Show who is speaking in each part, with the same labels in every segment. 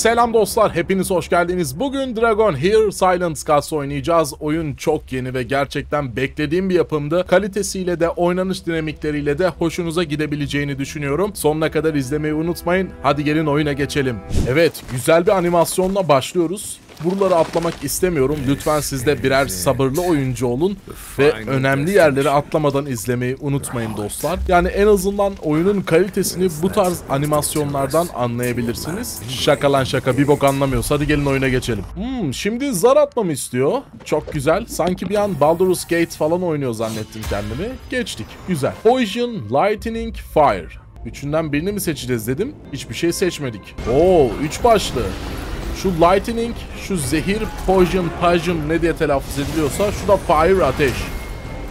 Speaker 1: Selam dostlar, hepiniz hoş geldiniz. Bugün Dragon Here Silent Scars oynayacağız. Oyun çok yeni ve gerçekten beklediğim bir yapımdı. Kalitesiyle de oynanış dinamikleriyle de hoşunuza gidebileceğini düşünüyorum. Sonuna kadar izlemeyi unutmayın. Hadi gelin oyuna geçelim. Evet, güzel bir animasyonla başlıyoruz. Buraları atlamak istemiyorum. Lütfen siz de birer sabırlı oyuncu olun ve önemli yerleri atlamadan izlemeyi unutmayın dostlar. Yani en azından oyunun kalitesini bu tarz animasyonlardan anlayabilirsiniz. Şaka lan şaka bir bok anlamıyoruz. Hadi gelin oyuna geçelim. Hmm, şimdi zar atmamı istiyor. Çok güzel. Sanki bir an Baldur's Gate falan oynuyor zannettim kendimi. Geçtik. Güzel. Poison, Lightning, Fire. Üçünden birini mi seçeceğiz dedim. Hiçbir şey seçmedik. Oo, üç başlı. Şu lightning, şu zehir, poison, poison ne diye telaffuz ediliyorsa şu da fire ateş.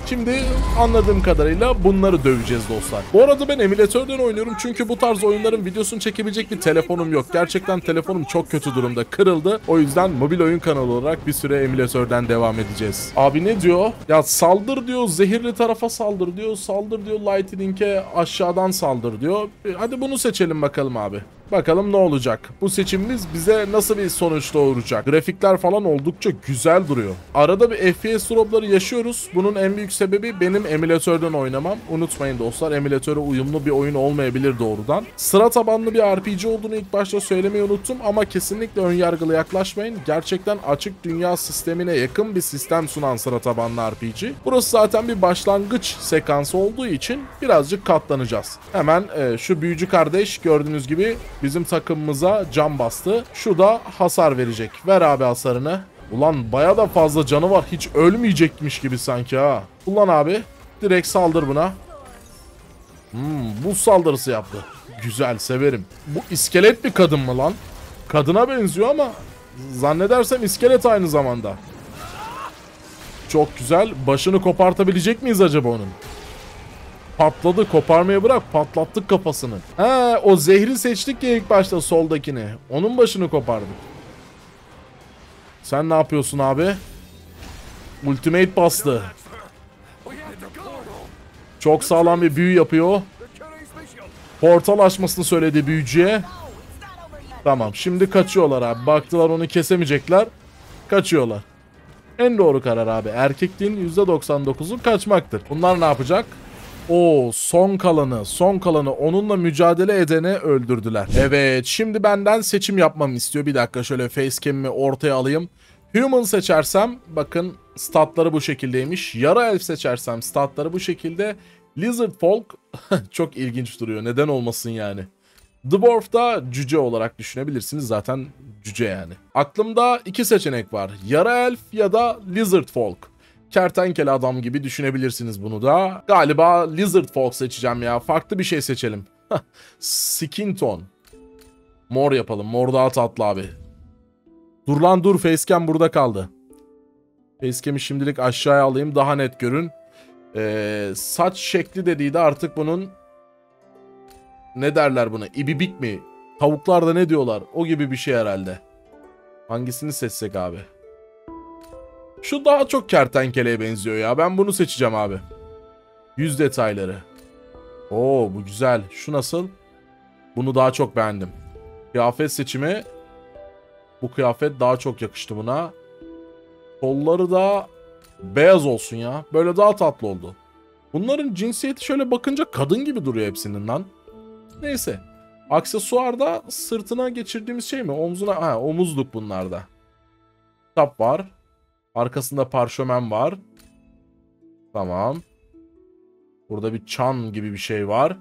Speaker 1: Şimdi anladığım kadarıyla bunları döveceğiz dostlar. Bu arada ben emülatörden oynuyorum çünkü bu tarz oyunların videosunu çekebilecek bir telefonum yok. Gerçekten telefonum çok kötü durumda, kırıldı. O yüzden mobil oyun kanalı olarak bir süre emülatörden devam edeceğiz. Abi ne diyor? Ya saldır diyor, zehirli tarafa saldır diyor, saldır diyor, lightning'e aşağıdan saldır diyor. E, Hadi bunu seçelim bakalım abi. Bakalım ne olacak? Bu seçimimiz bize nasıl bir sonuç doğuracak? Grafikler falan oldukça güzel duruyor. Arada bir FPS dropları yaşıyoruz. Bunun en büyük sebebi benim emülatörden oynamam. Unutmayın dostlar emülatöre uyumlu bir oyun olmayabilir doğrudan. Sıra tabanlı bir RPG olduğunu ilk başta söylemeyi unuttum ama kesinlikle önyargılı yaklaşmayın. Gerçekten açık dünya sistemine yakın bir sistem sunan sıra tabanlı RPG. Burası zaten bir başlangıç sekansı olduğu için birazcık katlanacağız. Hemen e, şu büyücü kardeş gördüğünüz gibi bizim takımımıza can bastı. Şu da hasar verecek. Ver abi hasarını. Ulan baya da fazla canı var. Hiç ölmeyecekmiş gibi sanki ha. Ulan abi. Direkt saldır buna. Hmm, buz saldırısı yaptı. Güzel severim. Bu iskelet bir kadın mı lan? Kadına benziyor ama zannedersem iskelet aynı zamanda. Çok güzel. Başını kopartabilecek miyiz acaba onun? Patladı koparmaya bırak patlattık kafasını. He o zehri seçtik ya ilk başta soldakini. Onun başını kopardık. Sen ne yapıyorsun abi? Ultimate bastı. Çok sağlam bir büyü yapıyor. Portal açmasını söyledi büyücüye. Tamam şimdi kaçıyorlar abi. Baktılar onu kesemeyecekler. Kaçıyorlar. En doğru karar abi. Erkekliğin %99'u kaçmaktır. Bunlar ne yapacak? O son kalanı, son kalanı onunla mücadele edeni öldürdüler. Evet, şimdi benden seçim yapmamı istiyor. Bir dakika şöyle facecam'imi ortaya alayım. Human seçersem bakın statları bu şekildeymiş. Yara elf seçersem statları bu şekilde. Lizard folk çok ilginç duruyor. Neden olmasın yani. Dwarf da cüce olarak düşünebilirsiniz. Zaten cüce yani. Aklımda iki seçenek var. Yara elf ya da lizard folk. Kertenkele adam gibi düşünebilirsiniz bunu da. Galiba lizard folk seçeceğim ya. Farklı bir şey seçelim. Skin tone. Mor yapalım. Mor daha tatlı abi. Dur lan dur. Facecam burada kaldı. Facecam'i şimdilik aşağıya alayım. Daha net görün. Ee, saç şekli dediydi artık bunun ne derler buna? İbibik mi? Tavuklarda ne diyorlar? O gibi bir şey herhalde. Hangisini seçsek abi? Şu daha çok kertenkeleye benziyor ya. Ben bunu seçeceğim abi. Yüz detayları. Oo bu güzel. Şu nasıl? Bunu daha çok beğendim. Kıyafet seçimi. Bu kıyafet daha çok yakıştı buna. Kolları da beyaz olsun ya. Böyle daha tatlı oldu. Bunların cinsiyeti şöyle bakınca kadın gibi duruyor hepsinin lan. Neyse. Aksesuarda sırtına geçirdiğimiz şey mi? Omzuna, ha omuzluk bunlarda. Kitap var. Arkasında parşömen var. Tamam. Burada bir çan gibi bir şey var.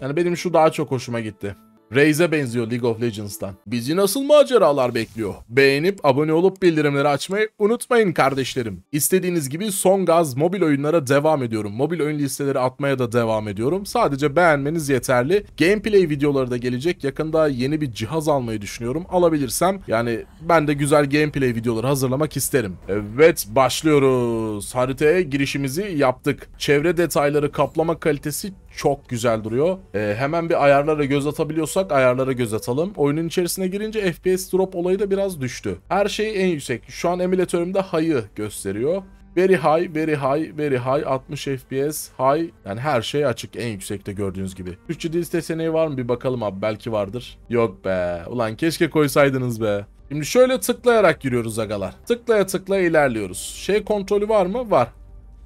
Speaker 1: Yani benim şu daha çok hoşuma gitti. Raze'e benziyor League of Legends'tan. Bizi nasıl maceralar bekliyor? Beğenip abone olup bildirimleri açmayı unutmayın kardeşlerim. İstediğiniz gibi son gaz mobil oyunlara devam ediyorum. Mobil oyun listeleri atmaya da devam ediyorum. Sadece beğenmeniz yeterli. Gameplay videoları da gelecek. Yakında yeni bir cihaz almayı düşünüyorum. Alabilirsem yani ben de güzel gameplay videoları hazırlamak isterim. Evet başlıyoruz. Haritaya girişimizi yaptık. Çevre detayları kaplama kalitesi çok güzel duruyor. Ee, hemen bir ayarlara göz atabiliyorsak ayarlara göz atalım. Oyunun içerisine girince FPS drop olayı da biraz düştü. Her şey en yüksek. Şu an emülatörümde high'ı gösteriyor. Very high, very high, very high. 60 FPS, high. Yani her şey açık. En yüksekte gördüğünüz gibi. Türkçe dil seçeneği var mı? Bir bakalım abi. Belki vardır. Yok be. Ulan keşke koysaydınız be. Şimdi şöyle tıklayarak yürüyoruz agalar. Tıklaya tıklaya ilerliyoruz. Şey kontrolü var mı? Var.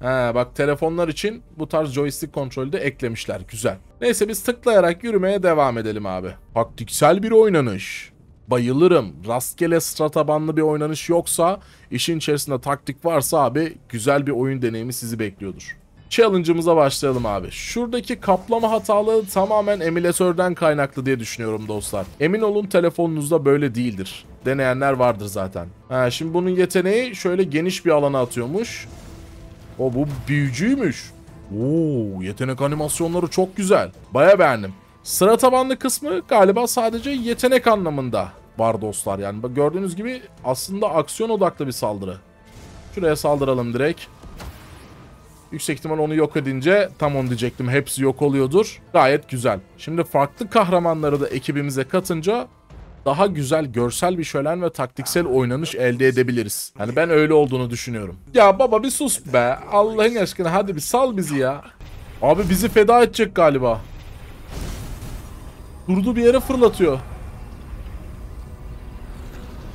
Speaker 1: He bak telefonlar için bu tarz joystick kontrolü de eklemişler. Güzel. Neyse biz tıklayarak yürümeye devam edelim abi. Taktiksel bir oynanış. Bayılırım. Rastgele sıra tabanlı bir oynanış yoksa, işin içerisinde taktik varsa abi güzel bir oyun deneyimi sizi bekliyordur. Challenge'ımıza başlayalım abi. Şuradaki kaplama hatalığı tamamen emülatörden kaynaklı diye düşünüyorum dostlar. Emin olun telefonunuzda böyle değildir. Deneyenler vardır zaten. Ha, şimdi bunun yeteneği şöyle geniş bir alana atıyormuş. O bu büyücüymüş. Oo, yetenek animasyonları çok güzel. Baya beğendim. Sıra tabanlı kısmı galiba sadece yetenek anlamında var dostlar. Yani gördüğünüz gibi aslında aksiyon odaklı bir saldırı. Şuraya saldıralım direkt. Yüksek ihtimal onu yok edince tam onu diyecektim. Hepsi yok oluyordur. Gayet güzel. Şimdi farklı kahramanları da ekibimize katınca daha güzel görsel bir şölen ve taktiksel oynanış elde edebiliriz. Yani ben öyle olduğunu düşünüyorum. Ya baba bir sus be. Allah'ın aşkına hadi bir sal bizi ya. Abi bizi feda edecek galiba. Durdu bir yere fırlatıyor.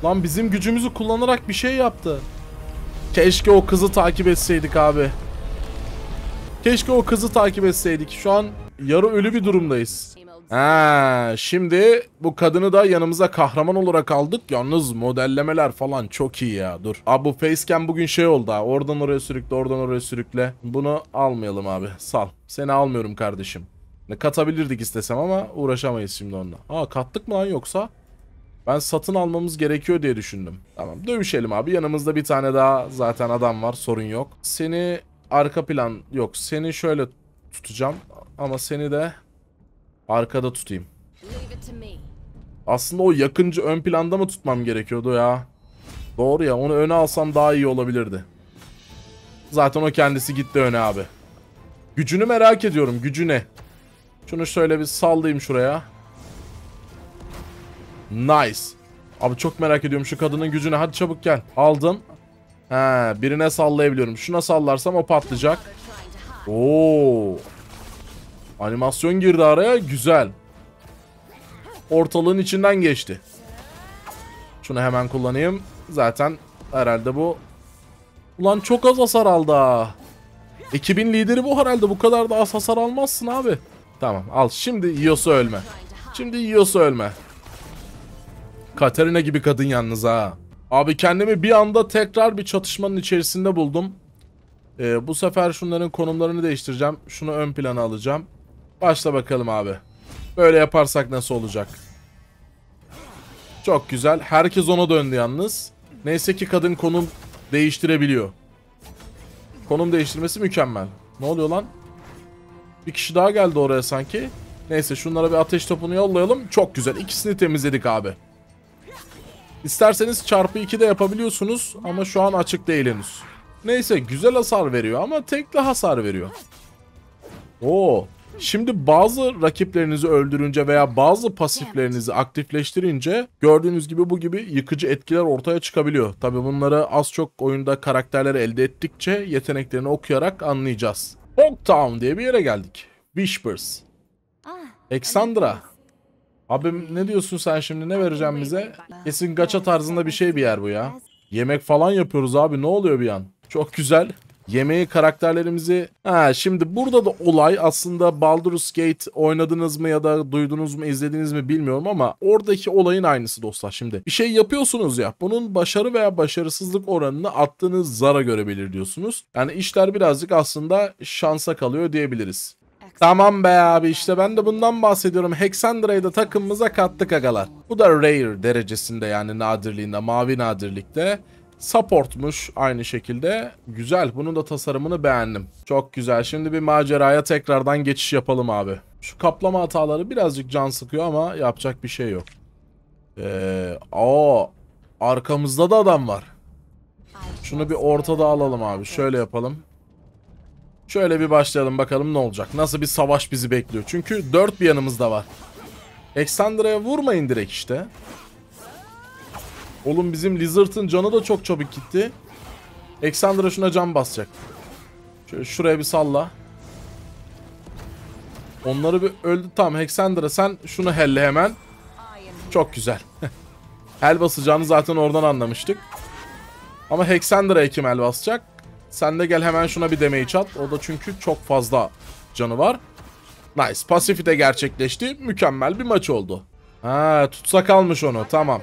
Speaker 1: Lan bizim gücümüzü kullanarak bir şey yaptı. Keşke o kızı takip etseydik abi. Keşke o kızı takip etseydik. Şu an yarı ölü bir durumdayız. Ha, şimdi bu kadını da yanımıza kahraman olarak aldık. Yalnız modellemeler falan çok iyi ya. Dur. Abi bu facecam bugün şey oldu ha. Oradan oraya sürükle, oradan oraya sürükle. Bunu almayalım abi. Sal. Seni almıyorum kardeşim. Ne katabilirdik istesem ama uğraşamayız şimdi onunla. Aa kattık mı lan yoksa? Ben satın almamız gerekiyor diye düşündüm. Tamam dövüşelim abi. Yanımızda bir tane daha zaten adam var. Sorun yok. Seni arka plan yok. Seni şöyle tutacağım. Ama seni de arkada tutayım. Aslında o yakıncı ön planda mı tutmam gerekiyordu ya? Doğru ya onu öne alsam daha iyi olabilirdi. Zaten o kendisi gitti öne abi. Gücünü merak ediyorum. Gücü ne? Şunu şöyle bir sallayayım şuraya. Nice. Abi çok merak ediyorum şu kadının gücünü. Hadi çabuk gel. Aldım. He, birine sallayabiliyorum. Şuna sallarsam o patlayacak. Oo. Animasyon girdi araya. Güzel. Ortalığın içinden geçti. Şunu hemen kullanayım. Zaten herhalde bu... Ulan çok az hasar aldı ha. Ekibin lideri bu herhalde. Bu kadar da az hasar almazsın abi. Tamam al. Şimdi yiyorsa ölme. Şimdi yiyorsa ölme. Katerina gibi kadın yalnız ha. Abi kendimi bir anda tekrar bir çatışmanın içerisinde buldum. Ee, bu sefer şunların konumlarını değiştireceğim. Şunu ön plana alacağım. Başla bakalım abi. Böyle yaparsak nasıl olacak? Çok güzel. Herkes ona döndü yalnız. Neyse ki kadın konum değiştirebiliyor. Konum değiştirmesi mükemmel. Ne oluyor lan? Bir kişi daha geldi oraya sanki. Neyse şunlara bir ateş topunu yollayalım. Çok güzel. İkisini temizledik abi. İsterseniz çarpı 2 de yapabiliyorsunuz ama şu an açık değil henüz. Neyse güzel hasar veriyor ama tekli hasar veriyor. Oo. Şimdi bazı rakiplerinizi öldürünce veya bazı pasiflerinizi aktifleştirince gördüğünüz gibi bu gibi yıkıcı etkiler ortaya çıkabiliyor. Tabi bunları az çok oyunda karakterleri elde ettikçe yeteneklerini okuyarak anlayacağız. Hogtown diye bir yere geldik. Whispers.
Speaker 2: Ah,
Speaker 1: Alexandra. Abim ne diyorsun sen şimdi ne vereceğim bize? Kesin gacha tarzında bir şey bir yer bu ya. Yemek falan yapıyoruz abi ne oluyor bir an? Çok güzel. Yemeği karakterlerimizi... Ha şimdi burada da olay aslında Baldur's Gate oynadınız mı ya da duydunuz mu izlediniz mi bilmiyorum ama oradaki olayın aynısı dostlar şimdi. Bir şey yapıyorsunuz ya bunun başarı veya başarısızlık oranını attığınız zara göre belirliyorsunuz. Yani işler birazcık aslında şansa kalıyor diyebiliriz. Tamam be abi işte ben de bundan bahsediyorum. Hexandra'yı da takımımıza kattık agalar. Bu da rare derecesinde yani nadirliğinde, mavi nadirlikte. Supportmuş aynı şekilde. Güzel. Bunun da tasarımını beğendim. Çok güzel. Şimdi bir maceraya tekrardan geçiş yapalım abi. Şu kaplama hataları birazcık can sıkıyor ama yapacak bir şey yok. Ee, aa, arkamızda da adam var. Şunu bir ortada alalım abi. Şöyle yapalım. Şöyle bir başlayalım bakalım ne olacak. Nasıl bir savaş bizi bekliyor. Çünkü dört bir yanımızda var. Alexandra'ya vurmayın direkt işte. Oğlum bizim Lizard'ın canı da çok çabuk gitti. Alexandra şuna can basacak. Şöyle şuraya bir salla. Onları bir öldü. Tamam Hexandra sen şunu helle hemen. Çok güzel. el basacağını zaten oradan anlamıştık. Ama Hexandra'ya kim el basacak? Sen de gel hemen şuna bir damage at. O da çünkü çok fazla canı var. Nice. Pasifi de gerçekleşti. Mükemmel bir maç oldu. Ha tutsak almış onu. Tamam.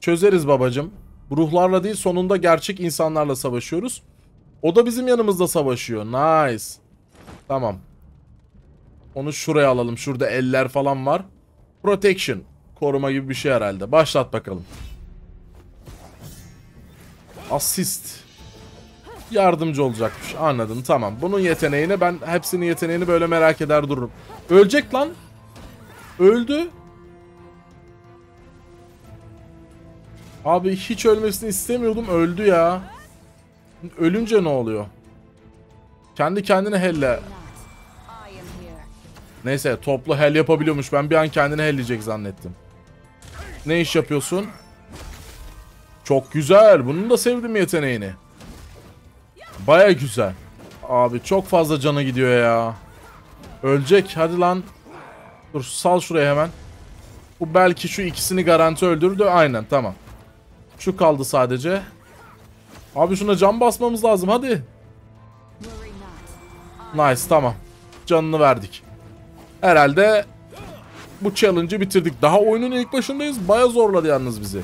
Speaker 1: Çözeriz babacım. Ruhlarla değil sonunda gerçek insanlarla savaşıyoruz. O da bizim yanımızda savaşıyor. Nice. Tamam. Onu şuraya alalım. Şurada eller falan var. Protection. Koruma gibi bir şey herhalde. Başlat bakalım. Assist. Yardımcı olacakmış. Anladım tamam. Bunun yeteneğini ben hepsinin yeteneğini böyle merak eder dururum. Ölecek lan. Öldü. Abi hiç ölmesini istemiyordum. Öldü ya. Ölünce ne oluyor? Kendi kendine helle. Neyse toplu hell yapabiliyormuş. Ben bir an kendini helleyecek zannettim. Ne iş yapıyorsun? Çok güzel. Bunun da sevdim yeteneğini. Baya güzel. Abi çok fazla canı gidiyor ya. Ölecek. Hadi lan. Dur sal şuraya hemen. Bu belki şu ikisini garanti öldürdü. Aynen tamam. Şu kaldı sadece. Abi şuna can basmamız lazım hadi. Nice tamam. Canını verdik. Herhalde bu challenge'ı bitirdik. Daha oyunun ilk başındayız. Baya zorladı yalnız bizi.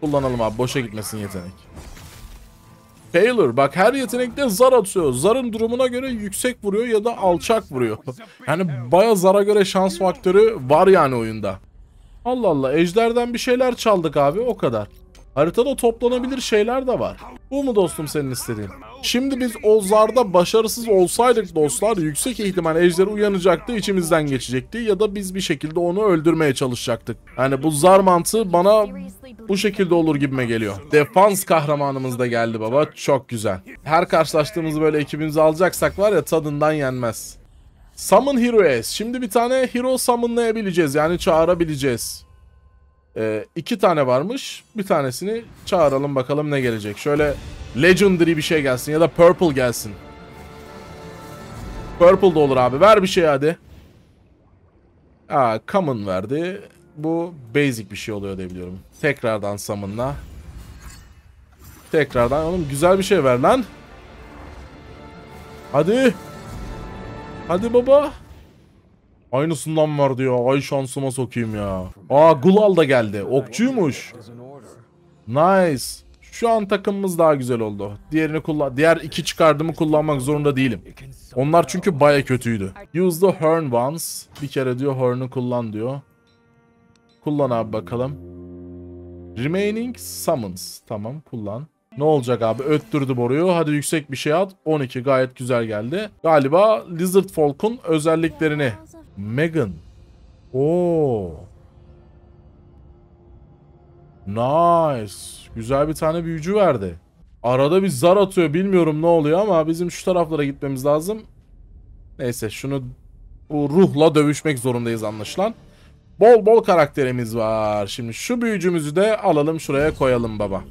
Speaker 1: Kullanalım abi. Boşa gitmesin yetenek. Taylor bak her yetenekte zar atıyor. Zarın durumuna göre yüksek vuruyor ya da alçak vuruyor. Yani baya zara göre şans faktörü var yani oyunda. Allah Allah ejderden bir şeyler çaldık abi o kadar. Haritada toplanabilir şeyler de var. Bu mu dostum senin istediğin? Şimdi biz o zarda başarısız olsaydık dostlar yüksek ihtimal ejder uyanacaktı içimizden geçecekti ya da biz bir şekilde onu öldürmeye çalışacaktık. Yani bu zar mantığı bana bu şekilde olur gibime geliyor. Defans kahramanımız da geldi baba. Çok güzel. Her karşılaştığımızı böyle ekibimize alacaksak var ya tadından yenmez. Summon Heroes. Şimdi bir tane hero summonlayabileceğiz. Yani çağırabileceğiz. Ee, iki tane varmış. Bir tanesini çağıralım bakalım ne gelecek. Şöyle Legendary bir şey gelsin ya da Purple gelsin. Purple da olur abi. Ver bir şey hadi. Aa, Common verdi. Bu basic bir şey oluyor diye biliyorum. Tekrardan Summon'la. Tekrardan. Oğlum güzel bir şey ver lan. Hadi. Hadi baba. Aynısından var diyor. Ay şansıma sokayım ya. Aa Gulal da geldi. Okçuymuş. Nice. Şu an takımımız daha güzel oldu. Diğerini kullan diğer iki çıkardımı kullanmak zorunda değilim. Onlar çünkü baya kötüydü. Use the horn once. Bir kere diyor horn'u kullan diyor. Kullan abi bakalım. Remaining summons. Tamam kullan. Ne olacak abi? Öttürdü boruyu. Hadi yüksek bir şey at. 12 gayet güzel geldi. Galiba Lizard Folk'un özelliklerini. Megan. Oo. Nice. Güzel bir tane büyücü verdi. Arada bir zar atıyor. Bilmiyorum ne oluyor ama bizim şu taraflara gitmemiz lazım. Neyse şunu bu ruhla dövüşmek zorundayız anlaşılan. Bol bol karakterimiz var. Şimdi şu büyücümüzü de alalım şuraya koyalım baba.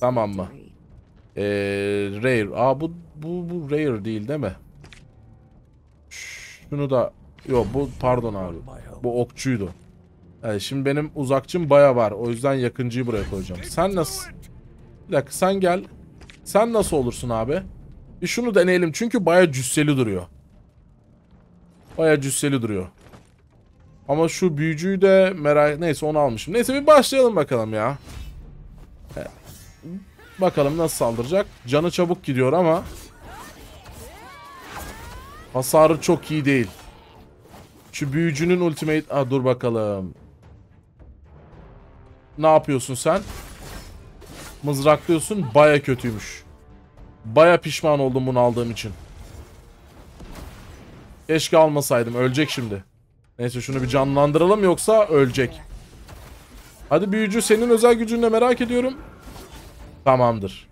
Speaker 1: Tamam mı? Ee, rare. Aa bu, bu, bu rare değil değil mi? Şunu da... Yok bu pardon abi. Bu okçuydu. Evet, şimdi benim uzakçım baya var. O yüzden yakıncıyı buraya koyacağım. Sen nasıl... Bir dakika sen gel. Sen nasıl olursun abi? Bir şunu deneyelim çünkü baya cüsseli duruyor. Baya cüsseli duruyor. Ama şu büyücüyü de merak... Neyse onu almışım. Neyse bir başlayalım bakalım ya. Evet. Bakalım nasıl saldıracak. Canı çabuk gidiyor ama... Hasarı çok iyi değil. Şu büyücünün ultimate... Aa, dur bakalım. Ne yapıyorsun sen? Mızraklıyorsun. Baya kötüymüş. Baya pişman oldum bunu aldığım için. Keşke almasaydım. Ölecek şimdi. Neyse şunu bir canlandıralım yoksa ölecek. Hadi büyücü senin özel gücünü de merak ediyorum. Tamamdır.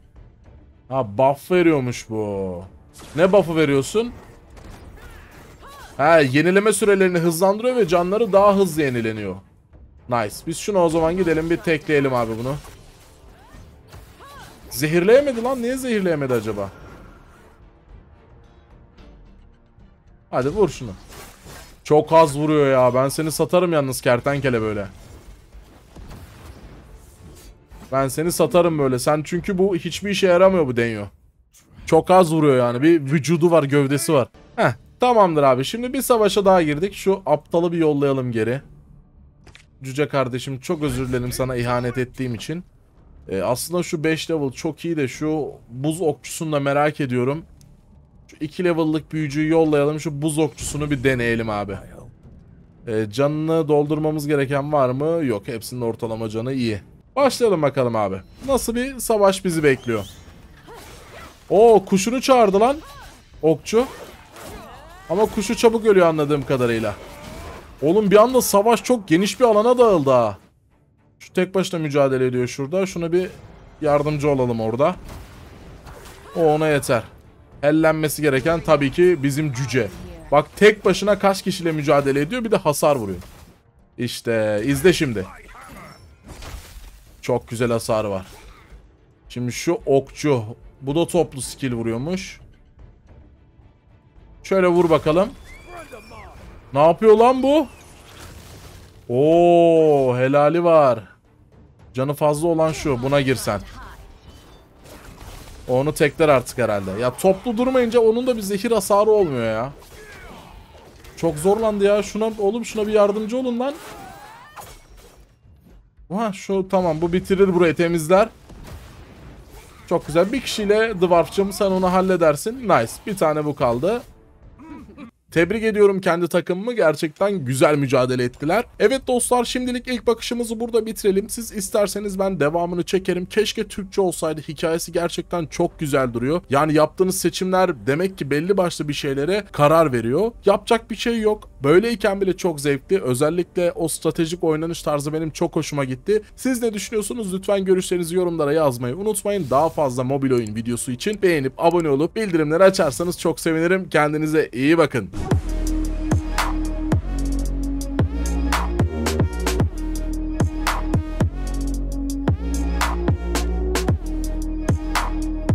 Speaker 1: Ha buff veriyormuş bu. Ne buff'ı veriyorsun? Ha yenileme sürelerini hızlandırıyor ve canları daha hızlı yenileniyor. Nice. Biz şunu o zaman gidelim bir tekleyelim abi bunu. Zehirleyemedi lan. Niye zehirleyemedi acaba? Hadi vur şunu. Çok az vuruyor ya. Ben seni satarım yalnız kertenkele böyle. Ben seni satarım böyle. Sen çünkü bu hiçbir işe yaramıyor bu deniyor. Çok az vuruyor yani. Bir vücudu var, gövdesi var. Heh, tamamdır abi. Şimdi bir savaşa daha girdik. Şu aptalı bir yollayalım geri. Cüce kardeşim çok özür dilerim sana ihanet ettiğim için. Ee, aslında şu 5 level çok iyi de şu buz okçusunu da merak ediyorum. Şu 2 level'lık büyücüyü yollayalım. Şu buz okçusunu bir deneyelim abi. Ee, canını doldurmamız gereken var mı? Yok. Hepsinin ortalama canı iyi. Başlayalım bakalım abi. Nasıl bir savaş bizi bekliyor? Oo kuşunu çağırdı lan. Okçu. Ama kuşu çabuk ölüyor anladığım kadarıyla. Oğlum bir anda savaş çok geniş bir alana dağıldı ha. Şu tek başına mücadele ediyor şurada. Şuna bir yardımcı olalım orada. O ona yeter. Ellenmesi gereken tabii ki bizim cüce. Bak tek başına kaç kişiyle mücadele ediyor bir de hasar vuruyor. İşte izle şimdi. Çok güzel hasarı var. Şimdi şu okçu. Bu da toplu skill vuruyormuş. Şöyle vur bakalım. Ne yapıyor lan bu? Oo, helali var. Canı fazla olan şu. Buna girsen. Onu tekler artık herhalde. Ya toplu durmayınca onun da bir zehir hasarı olmuyor ya. Çok zorlandı ya. Şuna oğlum şuna bir yardımcı olun lan. Ha şu tamam bu bitirir burayı temizler. Çok güzel. Bir kişiyle Dwarf'cım sen onu halledersin. Nice. Bir tane bu kaldı. Tebrik ediyorum kendi takımımı. Gerçekten güzel mücadele ettiler. Evet dostlar şimdilik ilk bakışımızı burada bitirelim. Siz isterseniz ben devamını çekerim. Keşke Türkçe olsaydı. Hikayesi gerçekten çok güzel duruyor. Yani yaptığınız seçimler demek ki belli başlı bir şeylere karar veriyor. Yapacak bir şey yok. Böyleyken bile çok zevkli. Özellikle o stratejik oynanış tarzı benim çok hoşuma gitti. Siz ne düşünüyorsunuz? Lütfen görüşlerinizi yorumlara yazmayı unutmayın. Daha fazla mobil oyun videosu için beğenip abone olup bildirimleri açarsanız çok sevinirim. Kendinize iyi bakın. Thank you.